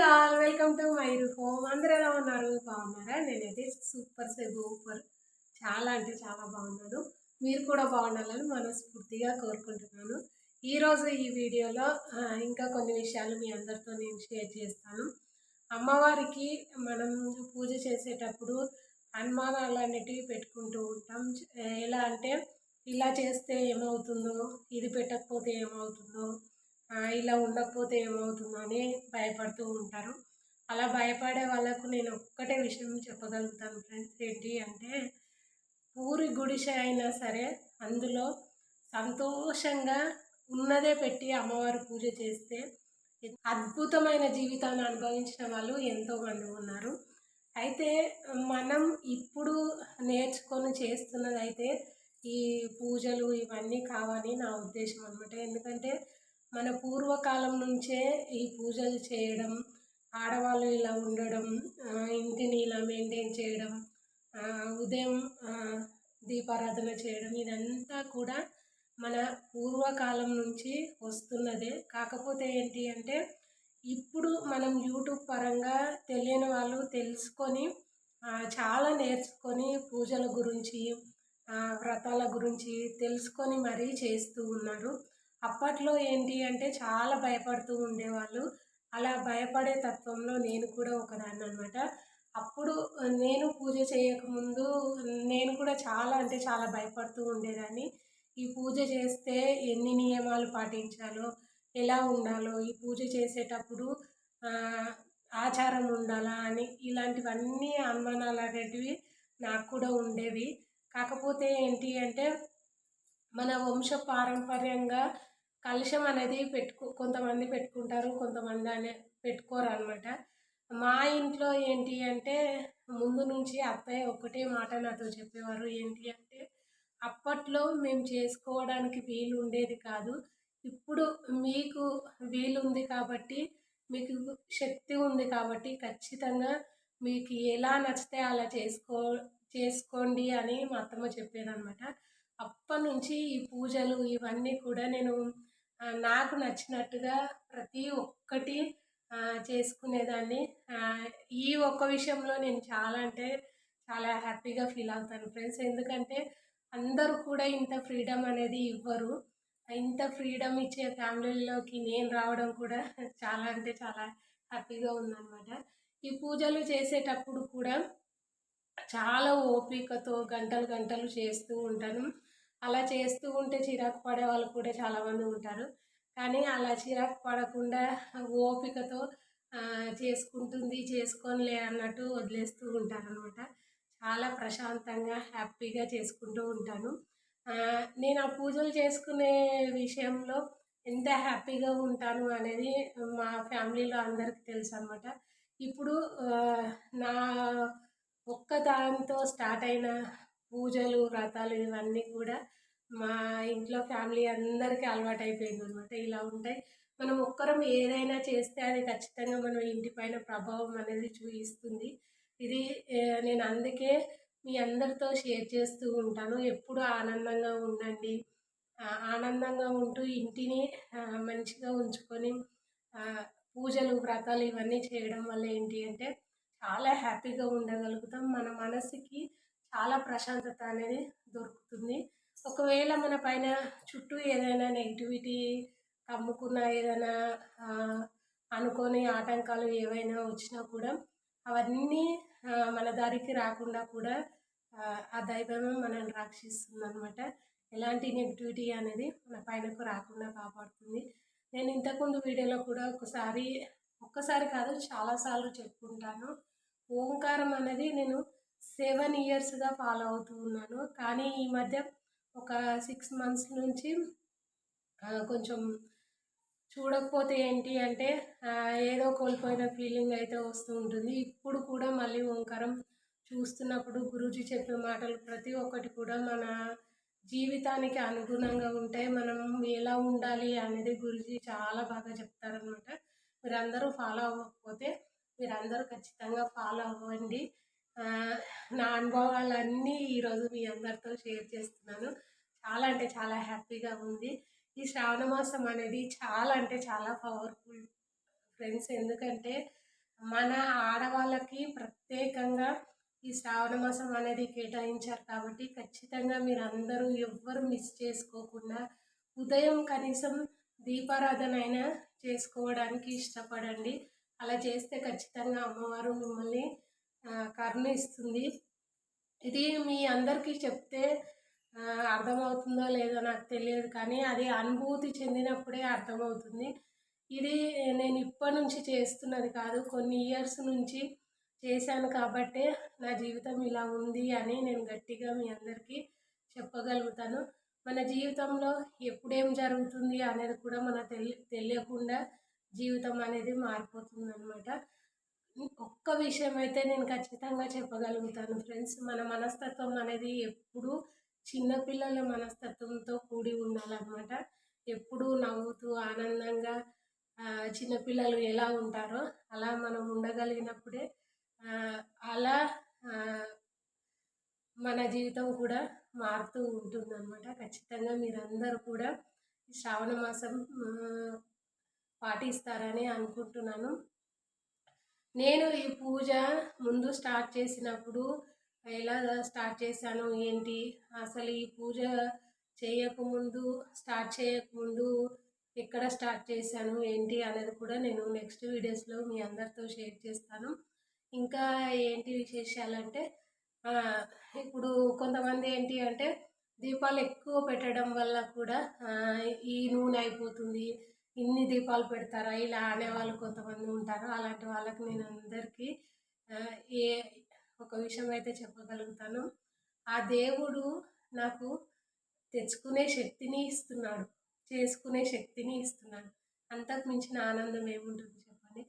Morning all welcome to my home. అందరూ ఎలా ఉన్నారు? బాగున్నారా? నేనైతే సూపర్ సూపర్. చాలా అంటే చాలా బాగున్నాను. మీరు కూడా బాగుండాలని మనస్ఫూర్తిగా కోరుకుంటున్నాను. ఈరోజు ఈ వీడియోలో ఇంకా కొన్ని విషయాలు మీ అందరితో నేను షేర్ చేస్తాను. అమ్మవారికి మనం పూజ చేసేటప్పుడు అనుమానాలు అనేటివి పెట్టుకుంటూ ఉంటాం. ఎలా అంటే ఇలా చేస్తే ఏమవుతుందో ఇది పెట్టకపోతే ఏమవుతుందో ఇలా ఉండకపోతే ఏమవుతుందని భయపడుతూ ఉంటారు. అలా భయపడే వాళ్ళకు నేను ఒక్కటే విషయం చెప్పగలుగుతాను ఫ్రెండ్స్. ఏంటి అంటే పూరి గుడిసె అయినా సరే అందులో సంతోషంగా ఉన్నదే పెట్టి అమ్మవారు పూజ చేస్తే అద్భుతమైన జీవితాన్ని అనుభవించిన వాళ్ళు ఎంతోమంది ఉన్నారు. అయితే మనం ఇప్పుడు నేర్చుకొని చేస్తున్నదైతే ఈ పూజలు ఇవన్నీ కావని నా ఉద్దేశం అనమాట ఎందుకంటే మన పూర్వకాలం నుంచే ఈ పూజలు చేయడం ఆడవాళ్ళు ఇలా ఉండడం ఇంటిని ఇలా మెయింటైన్ చేయడం ఉదయం దీపారాధన చేయడం ఇదంతా కూడా మన పూర్వకాలం నుంచి వస్తున్నదే. కాకపోతే ఏంటి అంటే ఇప్పుడు మనం యూట్యూబ్ పరంగా తెలియని వాళ్ళు తెలుసుకొని చాలా నేర్చుకొని పూజల గురించి వ్రతాల గురించి తెలుసుకొని మరీ చేస్తూ ఉన్నారు. అప్పట్లో ఏంటి అంటే చాలా భయపడుతూ ఉండేవాళ్ళు. అలా భయపడే తత్వంలో నేను కూడా ఒకదాన్ని అనమాట అప్పుడు నేను పూజ చేయకముందు నేను కూడా చాలా అంటే చాలా భయపడుతూ ఉండేదాన్ని. ఈ పూజ చేస్తే ఎన్ని నియమాలు పాటించాలో ఎలా ఉండాలో ఈ పూజ చేసేటప్పుడు ఆచారం ఉండాలా అని ఇలాంటివన్నీ అనుమానాలు అనేటివి నాకు కూడా ఉండేవి. కాకపోతే ఏంటి అంటే మన వంశ పారంపర్యంగా కలుషం అనేది పెట్టుకో కొంతమంది పెట్టుకుంటారు కొంతమంది అనే పెట్టుకోరు అనమాట మా ఇంట్లో ఏంటి అంటే ముందు నుంచి అత్తయ్య ఒకటే మాట నాతో చెప్పేవారు. ఏంటి అంటే అప్పట్లో మేము చేసుకోవడానికి వీలు ఉండేది కాదు. ఇప్పుడు మీకు వీలుంది కాబట్టి మీకు శక్తి ఉంది కాబట్టి ఖచ్చితంగా మీకు ఎలా నచ్చితే అలా చేసుకో చేసుకోండి అని మా అత్తమ్మ చెప్పేదనమాట అప్పటి నుంచి ఈ పూజలు ఇవన్నీ కూడా నేను నాకు నచ్చినట్టుగా ప్రతి ఒక్కటి చేసుకునేదాన్ని. ఈ ఒక్క విషయంలో నేను చాలా అంటే చాలా హ్యాపీగా ఫీల్ అవుతాను ఫ్రెండ్స్. ఎందుకంటే అందరూ కూడా ఇంత ఫ్రీడమ్ అనేది ఇవ్వరు. ఇంత ఫ్రీడమ్ ఇచ్చే ఫ్యామిలీలోకి నేను రావడం కూడా చాలా అంటే చాలా హ్యాపీగా ఉందన్నమాట. ఈ పూజలు చేసేటప్పుడు కూడా చాలా ఓపికతో గంటలు గంటలు చేస్తూ ఉంటాను. అలా చేస్తూ ఉంటే చిరాకు పడే వాళ్ళు కూడా చాలామంది ఉంటారు. కానీ అలా చిరాకు పడకుండా ఓపికతో చేసుకుంటుంది చేసుకోనిలే అన్నట్టు వదిలేస్తూ ఉంటారు అనమాట చాలా ప్రశాంతంగా హ్యాపీగా చేసుకుంటూ ఉంటాను. నేను ఆ పూజలు చేసుకునే విషయంలో ఎంత హ్యాపీగా ఉంటాను అనేది మా ఫ్యామిలీలో అందరికీ తెలుసు అనమాట ఇప్పుడు నా ఒక్క దాంతో స్టార్ట్ అయిన పూజలు వ్రతాలు ఇవన్నీ కూడా మా ఇంట్లో ఫ్యామిలీ అందరికీ అలవాటు అయిపోయింది అనమాట ఇలా ఉంటాయి. మనం ఒక్కరం ఏదైనా చేస్తే అది ఖచ్చితంగా మనం ఇంటి పైన ప్రభావం అనేది చూపిస్తుంది ఇది నేను అందుకే మీ అందరితో షేర్ చేస్తూ ఉంటాను. ఎప్పుడు ఆనందంగా ఉండండి. ఆనందంగా ఉంటూ ఇంటిని మంచిగా ఉంచుకొని పూజలు వ్రతాలు ఇవన్నీ చేయడం వల్ల ఏంటి అంటే చాలా హ్యాపీగా ఉండగలుగుతాం. మన మనసుకి చాలా ప్రశాంతత అనేది దొరుకుతుంది. ఒకవేళ మన పైన చుట్టూ ఏదైనా నెగిటివిటీ కమ్ముకున్న ఏదైనా అనుకోని ఆటంకాలు ఏవైనా వచ్చినా కూడా అవన్నీ మన దారికి రాకుండా కూడా ఆ, ఆ దైవమే మనల్ని రక్షిస్తుంది అనమాట ఎలాంటి నెగిటివిటీ అనేది మన పైనకు రాకుండా కాపాడుతుంది. నేను ఇంతకుముందు వీడియోలో కూడా ఒకసారి ఒక్కసారి కాదు చాలాసార్లు చెప్పుకుంటాను. ఓంకారం అనేది నేను సెవెన్ ఇయర్స్గా ఫాలో అవుతూ ఉన్నాను. కానీ ఈ మధ్య ఒక సిక్స్ మంత్స్ నుంచి కొంచెం చూడకపోతే ఏంటి అంటే ఏదో కోల్పోయిన ఫీలింగ్ అయితే వస్తూ ఉంటుంది. ఇప్పుడు కూడా మళ్ళీ ఓంకారం చూస్తున్నప్పుడు గురూజీ చెప్పే మాటలు ప్రతి ఒక్కటి కూడా మన జీవితానికి అనుగుణంగా ఉంటాయి మనం ఎలా ఉండాలి అనేది గురూజీ చాలా బాగా చెప్తారనమాట మీరందరూ ఫాలో అవ్వకపోతే మీరందరూ ఖచ్చితంగా ఫాలో అవ్వండి. నా అనుభవాలన్నీ ఈరోజు మీ అందరితో షేర్ చేస్తున్నాను. చాలా అంటే చాలా హ్యాపీగా ఉంది. ఈ శ్రావణ మాసం అనేది చాలా అంటే చాలా పవర్ఫుల్ ఫ్రెండ్స్. ఎందుకంటే మన ఆడవాళ్ళకి ప్రత్యేకంగా ఈ శ్రావణ మాసం అనేది కేటాయించారు కాబట్టి ఖచ్చితంగా మీరు అందరూ ఎవ్వరు మిస్ చేసుకోకుండా ఉదయం కనీసం దీపారాధన అయినా చేసుకోవడానికి ఇష్టపడండి. అలా చేస్తే ఖచ్చితంగా అమ్మవారు మిమ్మల్ని కరుణిస్తుంది ఇది మీ అందరికీ చెప్తే అర్థమవుతుందో లేదో నాకు తెలియదు కానీ అది అనుభూతి చెందినప్పుడే అర్థమవుతుంది. ఇది నేను ఇప్పటి నుంచి చేస్తున్నది కాదు కొన్ని ఇయర్స్ నుంచి చేశాను కాబట్టే నా జీవితం ఇలా ఉంది అని నేను గట్టిగా మీ అందరికీ చెప్పగలుగుతాను. మన జీవితంలో ఎప్పుడేం జరుగుతుంది అనేది కూడా మన తెలి తెలియకుండా జీవితం అనేది మారిపోతుంది అనమాట ఒక్క విషయం అయితే నేను ఖచ్చితంగా చెప్పగలుగుతాను ఫ్రెండ్స్. మన మనస్తత్వం అనేది ఎప్పుడు చిన్నపిల్లల మనస్తత్వంతో కూడి ఉండాలన్నమాట. ఎప్పుడు నవ్వుతూ ఆనందంగా చిన్నపిల్లలు ఎలా ఉంటారో అలా మనం ఉండగలిగినప్పుడే అలా మన జీవితం కూడా మారుతూ ఉంటుందన్నమాట. ఖచ్చితంగా మీరందరూ కూడా శ్రావణ మాసం పాటిస్తారని అనుకుంటున్నాను. నేను ఈ పూజ ముందు స్టార్ట్ చేసినప్పుడు ఎలా స్టార్ట్ చేశాను ఏంటి? అసలు ఈ పూజ చేయకముందు స్టార్ట్ చేయకముందు ఎక్కడ స్టార్ట్ చేశాను ఏంటి అనేది కూడా నేను నెక్స్ట్ వీడియోస్లో మీ అందరితో షేర్ చేస్తాను. ఇంకా ఏంటి విశేషాలంటే ఇప్పుడు కొంతమంది ఏంటి అంటే దీపాలు ఎక్కువ పెట్టడం వల్ల కూడా ఈ నూనె అయిపోతుంది. ఇన్ని దీపాలు పెడతారా? ఇలా అనేవాళ్ళు కొంతమంది ఉంటారు. అలాంటి వాళ్ళకి నేను అందరికీ ఏ ఒక విషయం అయితే చెప్పగలుగుతాను ఆ దేవుడు నాకు తెచ్చుకునే శక్తిని ఇస్తున్నాడు. చేసుకునే శక్తిని ఇస్తున్నాడు. అంతకు మించిన ఆనందం ఏముంటుంది చెప్పండి?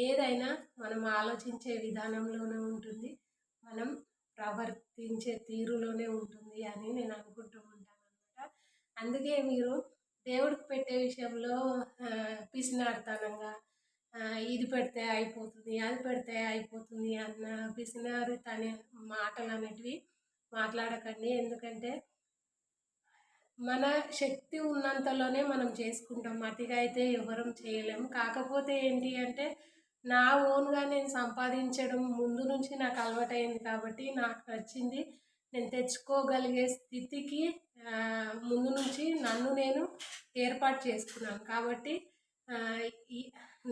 ఏదైనా మనం ఆలోచించే విధానంలోనే ఉంటుంది. మనం ప్రవర్తించే తీరులోనే ఉంటుంది అని నేను అనుకుంటూ ఉంటాను అనమాట అందుకే మీరు దేవుడికి పెట్టే విషయంలో పిసినారితనంగా ఇది పెడితే అయిపోతుంది అది పెడితే అయిపోతుంది అన్న పిసినారు తనే మాటలు అనేటివి మాట్లాడకండి. ఎందుకంటే మన శక్తి ఉన్నంతలోనే మనం చేసుకుంటాం. అతిగా అయితే ఎవరం చేయలేము కాకపోతే ఏంటి అంటే నా ఓన్గా నేను సంపాదించడం ముందు నుంచి నాకు అలవాటైంది కాబట్టి నాకు నచ్చింది నేను తెచ్చుకోగలిగే స్థితికి ముందు నుంచి నన్ను నేను ఏర్పాటు చేసుకున్నాను. కాబట్టి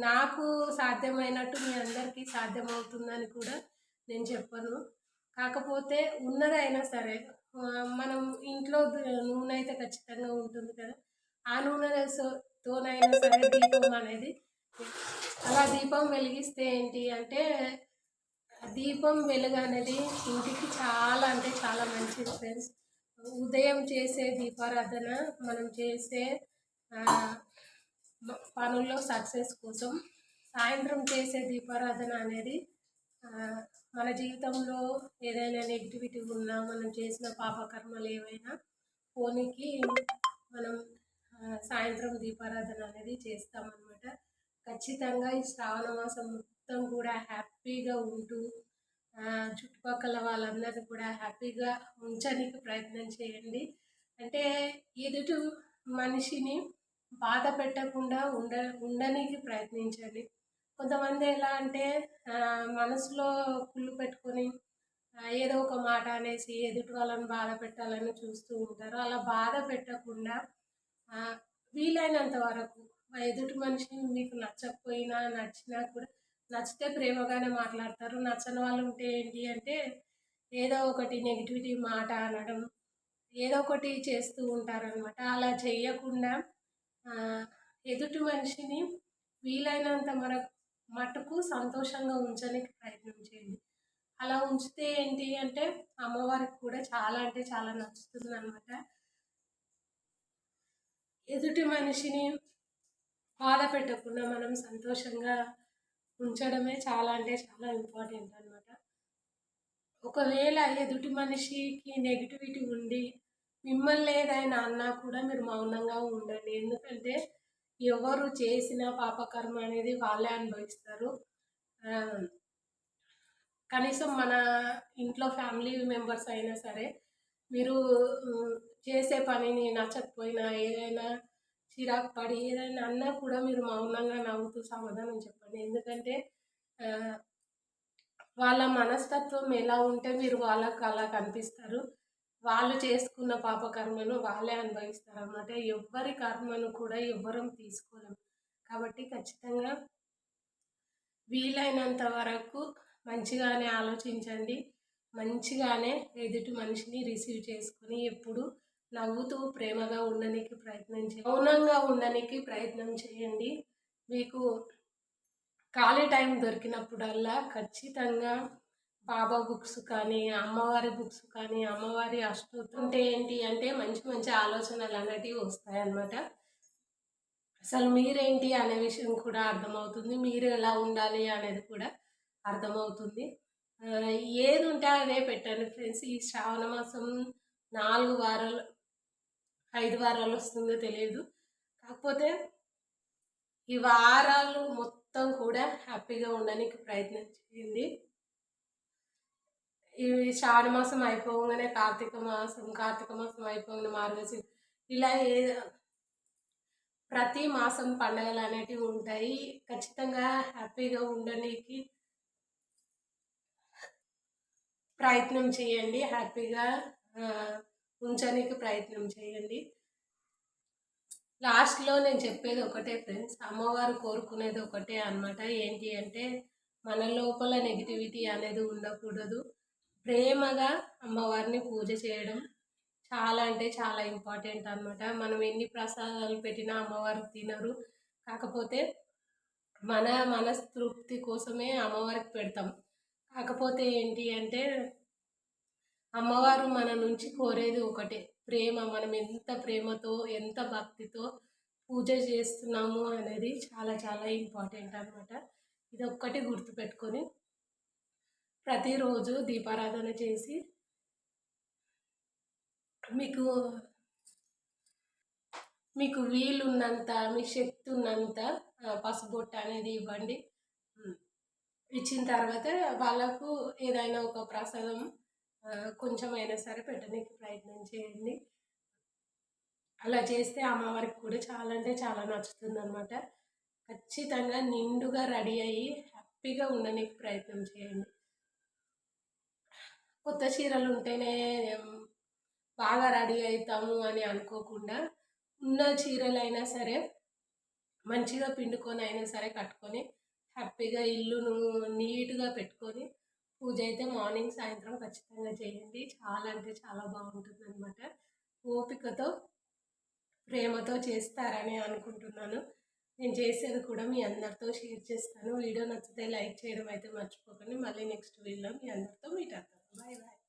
నాకు సాధ్యమైనట్టు మీ అందరికీ సాధ్యమవుతుందని కూడా నేను చెప్పను. కాకపోతే ఉన్నదైనా సరే మనం ఇంట్లో నూనె అయితే ఖచ్చితంగా ఉంటుంది కదా. ఆ నూనెతోనైనా సరే దీపం అనేది అలా దీపం వెలిగిస్తే ఏంటి అంటే దీపం వెలుగు అనేది ఇంటికి చాలా అంటే చాలా మంచిది ఫ్రెండ్స్ ఉదయం చేసే దీపారాధన మనం చేసే పనుల్లో సక్సెస్ కోసం సాయంత్రం చేసే దీపారాధన అనేది మన జీవితంలో ఏదైనా నెగిటివిటీ ఉన్నా మనం చేసిన పాపకర్మలు ఏవైనా పోనీకి మనం సాయంత్రం దీపారాధన అనేది చేస్తామన్నమాట. ఖచ్చితంగా ఈ శ్రావణ మాసం మొత్తం కూడా హ్యాపీగా ఉంటూ చుట్టుపక్కల వాళ్ళందరినీ కూడా హ్యాపీగా ఉంచడానికి ప్రయత్నం చేయండి. అంటే ఎదుటి మనిషిని బాధ పెట్టకుండా ఉండ ఉండడానికి ప్రయత్నించండి. కొంతమంది ఎలా అంటే మనసులో కుళ్ళు పెట్టుకొని ఏదో ఒక మాట అనేసి ఎదుటి వాళ్ళని బాధ పెట్టాలని చూస్తూ ఉంటారు. అలా బాధ పెట్టకుండా వీలైనంత వరకు ఎదుటి మనిషి మీకు నచ్చకపోయినా నచ్చినా కూడా నచ్చితే ప్రేమగానే మాట్లాడతారు. నచ్చని వాళ్ళు ఉంటే ఏంటి అంటే ఏదో ఒకటి నెగిటివిటీ మాట అనడం ఏదో ఒకటి చేస్తూ ఉంటారనమాట అలా చేయకుండా ఎదుటి మనిషిని వీలైనంత మన మటుకు సంతోషంగా ఉంచడానికి ప్రయత్నం చేయండి. అలా ఉంచితే ఏంటి అంటే అమ్మవారికి కూడా చాలా అంటే చాలా నచ్చుతుంది అనమాట ఎదుటి మనిషిని బాధ పెట్టకుండా మనం సంతోషంగా ఉంచడమే చాలా అంటే చాలా ఇంపార్టెంట్ అనమాట ఒకవేళ ఎదుటి మనిషికి నెగిటివిటీ ఉండి మిమ్మల్ని ఏదైనా అన్నా కూడా మీరు మౌనంగా ఉండండి. ఎందుకంటే ఎవరు చేసిన పాపకర్మ అనేది వాళ్ళే అనుభవిస్తారు. కనీసం మన ఇంట్లో ఫ్యామిలీ మెంబర్స్ అయినా సరే మీరు చేసే పనిని నచ్చకపోయినా ఏదైనా చిరాకు పడి ఏదైనా అన్నా కూడా మీరు మౌనంగా నవ్వుతూ సమాధానం చెప్పండి. ఎందుకంటే వాళ్ళ మనస్తత్వం ఎలా ఉంటే మీరు వాళ్ళకు అలా కనిపిస్తారు. వాళ్ళు చేసుకున్న పాప కర్మను వాళ్ళే అనుభవిస్తారు అన్నమాట ఎవ్వరి కర్మను కూడా ఎవ్వరం తీసుకోలేము కాబట్టి ఖచ్చితంగా వీలైనంత వరకు మంచిగానే ఆలోచించండి. మంచిగానే ఎదుటి మనిషిని రిసీవ్ చేసుకొని ఎప్పుడు నవ్వుతూ ప్రేమగా ఉండడానికి ప్రయత్నం చేయండి మౌనంగా ఉండడానికి ప్రయత్నం చేయండి. మీకు ఖాళీ టైం దొరికినప్పుడల్లా ఖచ్చితంగా బాబా బుక్స్ కానీ అమ్మవారి బుక్స్ కానీ అమ్మవారి అష్టోత్తరం ఏంటి అంటే మంచి మంచి ఆలోచనలు అనేటివి వస్తాయన్నమాట. అసలు మీరేంటి అనే విషయం కూడా అర్థమవుతుంది. మీరు ఎలా ఉండాలి అనేది కూడా అర్థమవుతుంది. ఏది ఉంటే అదే పెట్టండి ఫ్రెండ్స్. ఈ శ్రావణ మాసం నాలుగు వారాలు ఐదు వారాలు వస్తుందో తెలియదు. కాకపోతే ఈ వారాలు మొత్తం కూడా హ్యాపీగా ఉండడానికి ప్రయత్నం చేయండి. ఇవి శ్రావణ మాసం అయిపోగానే కార్తీక మాసం కార్తీక మాసం అయిపోగానే మార్గశిర ఇలా ఏ ప్రతి మాసం పండగలు అనేటివి ఉంటాయి. ఖచ్చితంగా హ్యాపీగా ఉండడానికి ప్రయత్నం చేయండి. హ్యాపీగా ఉంచడానికి ప్రయత్నం చేయండి. లాస్ట్లో నేను చెప్పేది ఒకటే ఫ్రెండ్స్ అమ్మవారు కోరుకునేది ఒకటే అన్నమాట. ఏంటి అంటే మన లోపల నెగిటివిటీ అనేది ఉండకూడదు. ప్రేమగా అమ్మవారిని పూజ చేయడం చాలా అంటే చాలా ఇంపార్టెంట్ అన్నమాట. మనం ఎన్ని ప్రసాదాలు పెట్టినా అమ్మవారు తినరు. కాకపోతే మన మనస్తృప్తి కోసమే అమ్మవారికి పెడతాం. కాకపోతే ఏంటి అంటే అమ్మవారు మన నుంచి కోరేది ఒకటే. ప్రేమ మనం ఎంత ప్రేమతో ఎంత భక్తితో పూజ చేస్తున్నాము అనేది చాలా చాలా ఇంపార్టెంట్ అనమాట ఇది ఒక్కటి గుర్తుపెట్టుకొని ప్రతిరోజు దీపారాధన చేసి మీకు మీకు వీలున్నంత మీ శక్తి ఉన్నంత పసుబొట్ట పసుబొట్టు అనేది ఇవ్వండి. ఇచ్చిన తర్వాత వాళ్ళకు ఏదైనా ఒక ప్రసాదం కొంచెమైనా సరే పెట్టడానికి ప్రయత్నం చేయండి. అలా చేస్తే అమ్మవారికి కూడా చాలా అంటే చాలా నచ్చుతుంది అనమాట ఖచ్చితంగా నిండుగా రెడీ అయ్యి హ్యాపీగా ఉండడానికి ప్రయత్నం చేయండి. కొత్త చీరలు ఉంటేనే బాగా రెడీ అవుతాము అని అనుకోకుండా ఉన్న చీరలైనా సరే మంచిగా పిండుకొని అయినా సరే కట్టుకొని హ్యాపీగా ఇల్లును నీట్గా పెట్టుకొని పూజ అయితే మార్నింగ్ సాయంత్రం ఖచ్చితంగా చేయండి. చాలా అంటే చాలా బాగుంటుంది అనమాట ఓపికతో ప్రేమతో చేస్తారని అనుకుంటున్నాను. నేను చేసేది కూడా మీ అందరితో షేర్ చేస్తాను. వీడియో నచ్చితే లైక్ చేయడం అయితే మర్చిపోకండి. మళ్ళీ నెక్స్ట్ వీడియోలో మీ అందరితో మీట్ అవుతాను. Bye bye.